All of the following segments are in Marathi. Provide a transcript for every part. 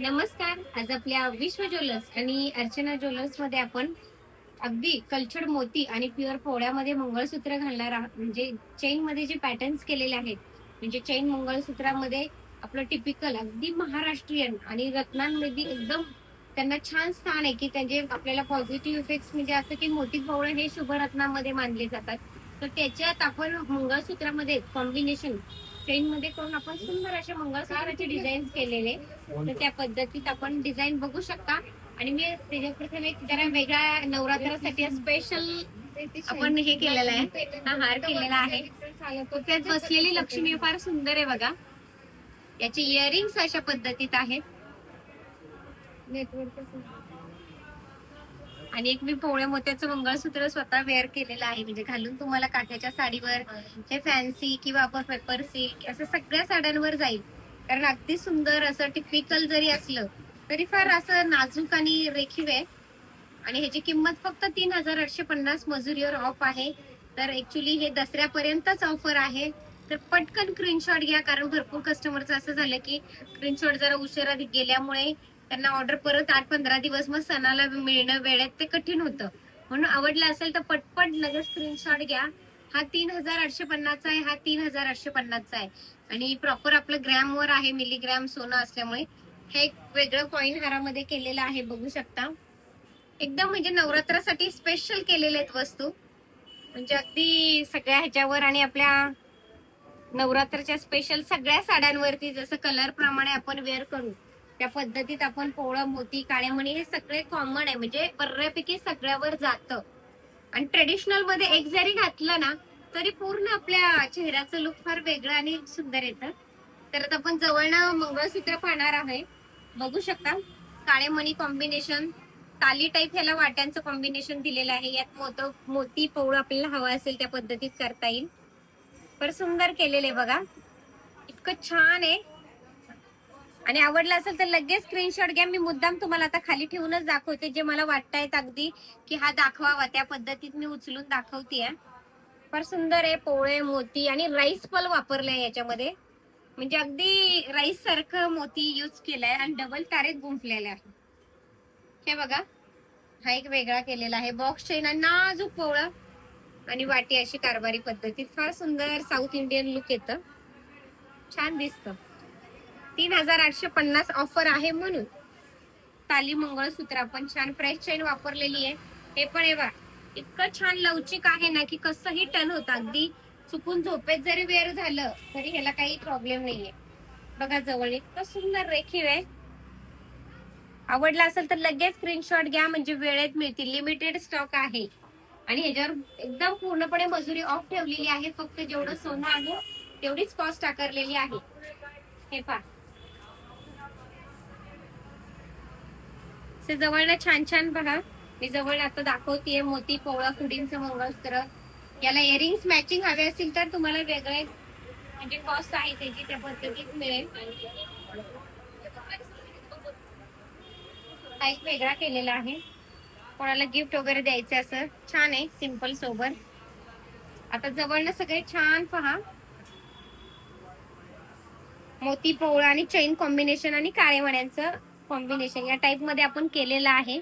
नमस्कार. आज आपल्या विश्व ज्वेलर्स आणि अर्चना ज्वेलर्समध्ये आपण अगदी कल्चर्ड मोती आणि प्युअर पोळ्यामध्ये मंगळसूत्र घालणार आहात म्हणजे चेन मध्ये जे पॅटर्न्स केलेले आहेत म्हणजे चेन मंगळसूत्रामध्ये आपलं टिपिकल अगदी महाराष्ट्रीयन आणि रत्नांमध्ये एकदम त्यांना छान स्थान आहे की त्यांचे आपल्याला पॉझिटिव्ह इफेक्ट्स म्हणजे असं की मोती पोवळे हे शुभ रत्नामध्ये मानले जातात. तर त्याच्यात आपण मंगळसूत्रामध्ये कॉम्बिनेशन चेन मध्ये करून आपण सुंदर अशा मंगळसूत्राचे डिझाईन केलेले. तर त्या पद्धतीत आपण डिझाईन बघू शकता. आणि मी त्याच्या प्रथम एक जरा वेगळ्या नवरात्रासाठी स्पेशल आपण हे केलेलं आहे. हा हार केलेला आहे. तर त्यात बसलेली लक्ष्मी फार सुंदर आहे बघा. याचे इयरिंग्स अशा पद्धतीत आहेत. आणि एक मी पोळ्या मोत्याचं मंगळसूत्र स्वतः वेअर केलेलं आहे. म्हणजे घालून तुम्हाला काठ्याच्या साडीवर हे फॅन्सी किंवा आपण पेपर सिल्क असं सगळ्या साड्यांवर जाईल. कारण अगदी सुंदर असं टिपिकल जरी असलं तरी फार असं नाजूक आणि रेखीव आहे. आणि ह्याची किंमत फक्त तीन हजार आठशे पन्नास मजुरीवर ऑफ आहे. तर ऍक्च्युली हे दसऱ्यापर्यंतच ऑफर आहे. तर पटकन स्क्रीनशॉट घ्या कारण भरपूर कस्टमरचं असं झालं की स्क्रीनशॉट जरा उशिरा गेल्यामुळे त्यांना ऑर्डर परत आठ पंधरा दिवस मग सणाला मिळणं वेळेत ते कठीण होतं. म्हणून आवडलं असेल तर पटपट लगेच स्क्रीनशॉट घ्या. हा तीन हजार आठशे पन्नासचा आहे हा तीन हजार आठशे पन्नासचा आहे. आणि प्रॉपर आपलं ग्रॅमवर आहे मिलीग्रॅम सोनं असल्यामुळे हे एक वेगळं कॉईन हारामध्ये केलेलं आहे बघू शकता. एकदम म्हणजे नवरात्रासाठी स्पेशल केलेले आहेत वस्तू. म्हणजे अगदी सगळ्या ह्याच्यावर आणि आपल्या नवरात्राच्या स्पेशल सगळ्या साड्यांवरती जसं कलर प्रमाणे आपण वेअर करू. त्या पद्धतीत आपण पोळं मोती काळेमणी हे सगळे कॉमन आहे. म्हणजे बऱ्यापैकी सगळ्यावर जातं. आणि ट्रेडिशनलमध्ये एक जरी घातलं ना तरी पूर्ण आपल्या चेहऱ्याचं लुक फार वेगळं आणि सुंदर येतं. तर आता आपण जवळनं मंगळसूत्र पाहणार आहे. बघू शकता काळे मणी कॉम्बिनेशन ताली टाईप ह्याला वाट्यांचं कॉम्बिनेशन दिलेलं आहे. यात मोत मोती पोळ आपल्याला हवा असेल त्या पद्धतीत करता येईल. पर सुंदर केलेले बघा. इतकं छान आहे. आणि आवडलं असेल तर लगेच स्क्रीनशॉट घ्या. मी मुद्दाम तुम्हाला आता खाली ठेवूनच दाखवते जे मला वाटतायत अगदी की हा दाखवावा. त्या पद्धतीत मी उचलून दाखवते फार सुंदर आहे पोळे मोती आणि राईस पल वापरले याच्यामध्ये. म्हणजे अगदी राईस सारखं मोती युज केलाय आणि डबल तारेत गुंफलेला आहे हे बघा हा एक वेगळा केलेला आहे. बॉक्स चेन आणि नाजूक पोवळं आणि वाटी अशी कारभारी पद्धतीत फार सुंदर साऊथ इंडियन लुक येतं. छान दिसतं. तीन हजार आठशे पन्नास ऑफर आहे म्हणून. ताली मंगळसूत्र पण छान फ्रेश चेन वापरलेली आहे. हे पण हे बघा इतकं छान लवचिक आहे ना की कसंही टन होतं. अगदी चुकून झोपेत जरी वेअर झालं तरी ह्याला काही प्रॉब्लेम नाहीये. बघा जवळ इतकं सुंदर रेखीव आहे. आवडला असेल तर लगेच स्क्रीनशॉट घ्या म्हणजे वेळेत मिळतील. लिमिटेड स्टॉक आहे. आणि ह्याच्यावर एकदम पूर्णपणे मजुरी ऑफ ठेवलेली आहे. फक्त जेवढं सोनं आहे तेवढीच कॉस्ट आकारलेली आहे. हे पहा. असे जवळनं छान छान बघा. मी जवळ आता दाखवतीये मोती पोवळा कुडींचं मंगळसूत्र. याला इयरिंग्स मॅचिंग हवे असतील तर तुम्हाला वेगळे म्हणजे कॉस्ट आहे त्याची त्या पद्धतीत मिळेल. हा एक वेगळा केलेला आहे. कोणाला गिफ्ट वगैरे द्यायचं असं छान आहे सिंपल सोबत. आता जवळनं सगळे छान पहा. मोती पोवळा आणि चैन कॉम्बिनेशन आणि काळे मण्यांचं कॉम्बिनेशन या टाइपमध्ये आपण केलेलं आहे.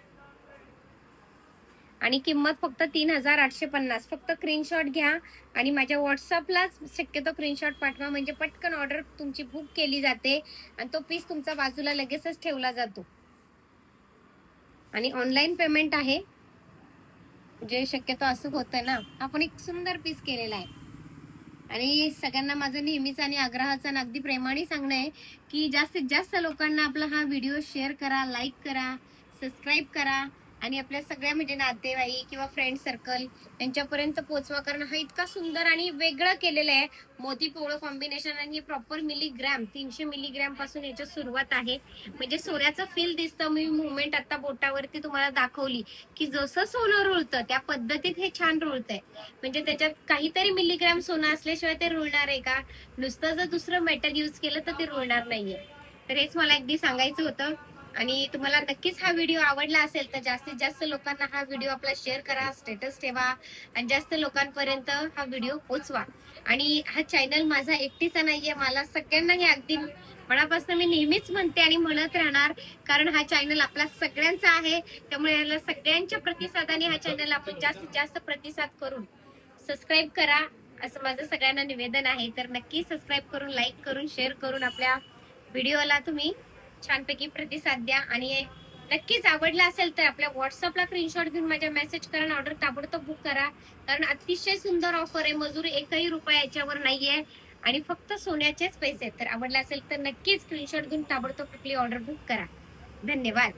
आणि किंमत फक्त तीन हजार आठशे पन्नास. फक्त स्क्रीनशॉट घ्या आणि माझ्या व्हॉट्सअपलाच शक्यतो स्क्रीनशॉट पाठवा. म्हणजे पटकन ऑर्डर तुमची बुक केली जाते आणि तो पीस तुमचा बाजूला लगेचच ठेवला जातो. आणि ऑनलाईन पेमेंट आहे. जे शक्यतो असं होतं ना. आपण एक सुंदर पीस केलेला आहे. आणि सगळ्यांना माझं नेहमीच आणि आग्रहाचं आणि अगदी प्रेमाने सांगणं आहे की जास्तीत जास्त लोकांना आपला हा व्हिडिओ शेअर करा लाईक करा सबस्क्राईब करा. आणि आपल्या सगळ्या म्हणजे नातेवाईक किंवा फ्रेंड सर्कल यांच्यापर्यंत पोहोचवा. कारण हा इतका सुंदर आणि वेगळं केलेलं आहे. मोती पोळं कॉम्बिनेशन आणि प्रॉपर मिलीग्रॅम तीनशे मिलीग्रॅमपासून याची सुरुवात आहे. म्हणजे सोन्याचं फील दिसतं. मी मुवमेंट आता बोटावरती तुम्हाला दाखवली की जसं सोनं रुळतं त्या पद्धतीत हे छान रुळतंय. म्हणजे त्याच्यात काहीतरी मिलीग्रॅम सोनं असल्याशिवाय ते रुळणार आहे का? नुसतं जर दुसरं मेटल युज केलं तर ते रुळणार नाहीये. तर हेच मला अगदी सांगायचं होतं. आणि तुम्हाला नक्कीच हा व्हिडिओ आवडला असेल तर जास्तीत जास्त लोकांना हा व्हिडिओ आपला शेअर करा स्टेटस ठेवा आणि जास्त लोकांपर्यंत हा व्हिडिओ पोचवा. आणि हा चॅनल माझा एकटीचा नाहीये मला सगळ्यांना हे अगदी मनापासून मी नेहमीच म्हणते आणि म्हणत राहणार कारण हा चॅनल आपला सगळ्यांचा आहे. त्यामुळे याला सगळ्यांच्या प्रतिसादाने हा चॅनल आपण जास्तीत जास्त प्रतिसाद करून सबस्क्राईब करा असं माझं सगळ्यांना निवेदन आहे. तर नक्की सबस्क्राईब करून लाईक करून शेअर करून आपल्या व्हिडिओला तुम्ही छानपैकी प्रतिसाद द्या. आणि नक्कीच आवडला असेल तर आपल्या व्हॉट्सअपला स्क्रीनशॉट घेऊन माझ्या मेसेज करा ऑर्डर ताबडतोब बुक करा. कारण अतिशय सुंदर ऑफर आहे. मजुरी एकही रुपया याच्यावर नाहीये. आणि फक्त सोन्याचेच पैसे आहेत. तर आवडला असेल तर नक्कीच स्क्रीनशॉट घेऊन ताबडतोब आपली ऑर्डर बुक करा. धन्यवाद.